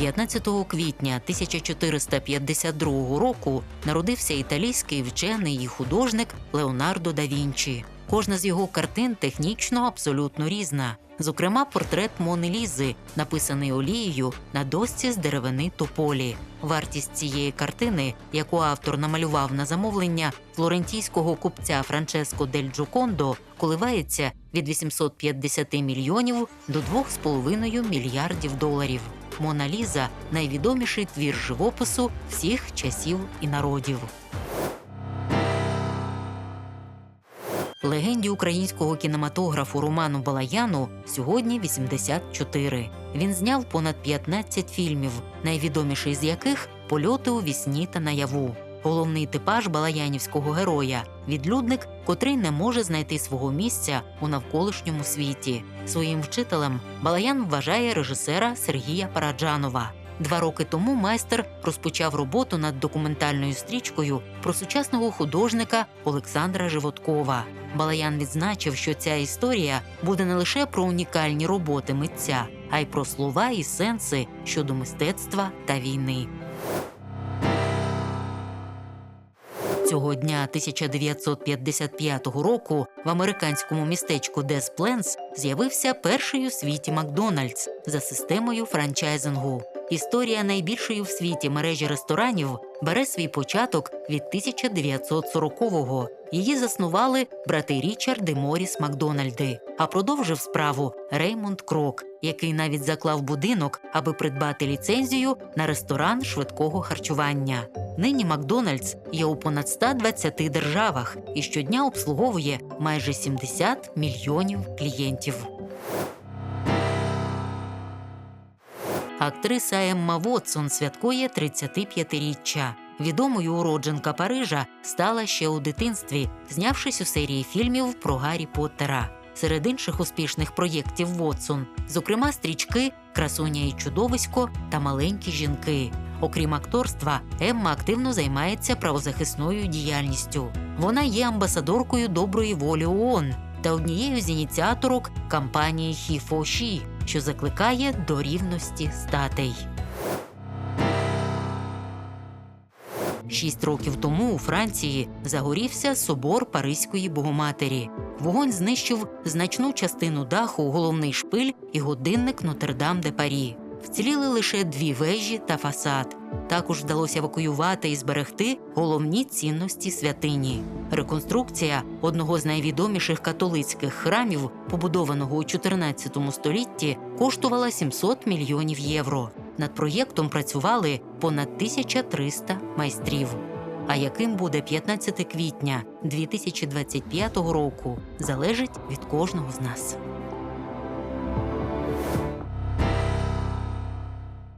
15 квітня 1452 року народився італійський вчений і художник Леонардо да Вінчі. Кожна з його картин технічно абсолютно різна. Зокрема, портрет Мони Лізи, написаний олією на дошці з деревини тополі. Вартість цієї картини, яку автор намалював на замовлення флорентійського купця Франческо дель Джокондо, коливається від 850 мільйонів до 2,5 мільярдів доларів. Мона Ліза найвідоміший твір живопису всіх часів і народів. Легенді українського кінематографу Роману Балаяну сьогодні 84. Він зняв понад 15 фільмів, найвідоміший з яких польоти у вісні та наяву. Головний типаж балаянівського героя відлюдник, котрий не може знайти свого місця у навколишньому світі. Своїм вчителем Балаян вважає режисера Сергія Параджанова. Два роки тому майстер розпочав роботу над документальною стрічкою про сучасного художника Олександра Животкова. Балаян відзначив, що ця історія буде не лише про унікальні роботи митця, а й про слова і сенси щодо мистецтва та війни. Цього дня 1955 року в американському містечку Дес Пленс з'явився перший у світі Макдональдс за системою франчайзингу. Історія найбільшої в світі мережі ресторанів бере свій початок від 1940-го. Її заснували брати Річард і Моріс Макдональди. А продовжив справу Реймонд Крок, який навіть заклав будинок, аби придбати ліцензію на ресторан швидкого харчування. Нині Макдональдс є у понад 120 державах і щодня обслуговує майже 70 мільйонів клієнтів. Актриса Емма Вотсон святкує 35-річчя. Відомою уродженка Парижа стала ще у дитинстві, знявшись у серії фільмів про Гаррі Поттера. Серед інших успішних проєктів Вотсон, зокрема, стрічки Красуня і чудовисько та маленькі жінки. Окрім акторства, Емма активно займається правозахисною діяльністю. Вона є амбасадоркою доброї волі ООН та однією з ініціаторок кампанії «Хі-фо-ші», що закликає до рівності статей. Шість років тому у Франції загорівся собор Паризької Богоматері. Вогонь знищив значну частину даху, головний шпиль і годинник Нотр-Дам де Парі. Вціліли лише дві вежі та фасад. Також вдалося евакуювати і зберегти головні цінності святині. Реконструкція одного з найвідоміших католицьких храмів, побудованого у 14 столітті, коштувала 700 мільйонів євро. Над проєктом працювали понад 1300 майстрів. А яким буде 15 квітня 2025 року, залежить від кожного з нас.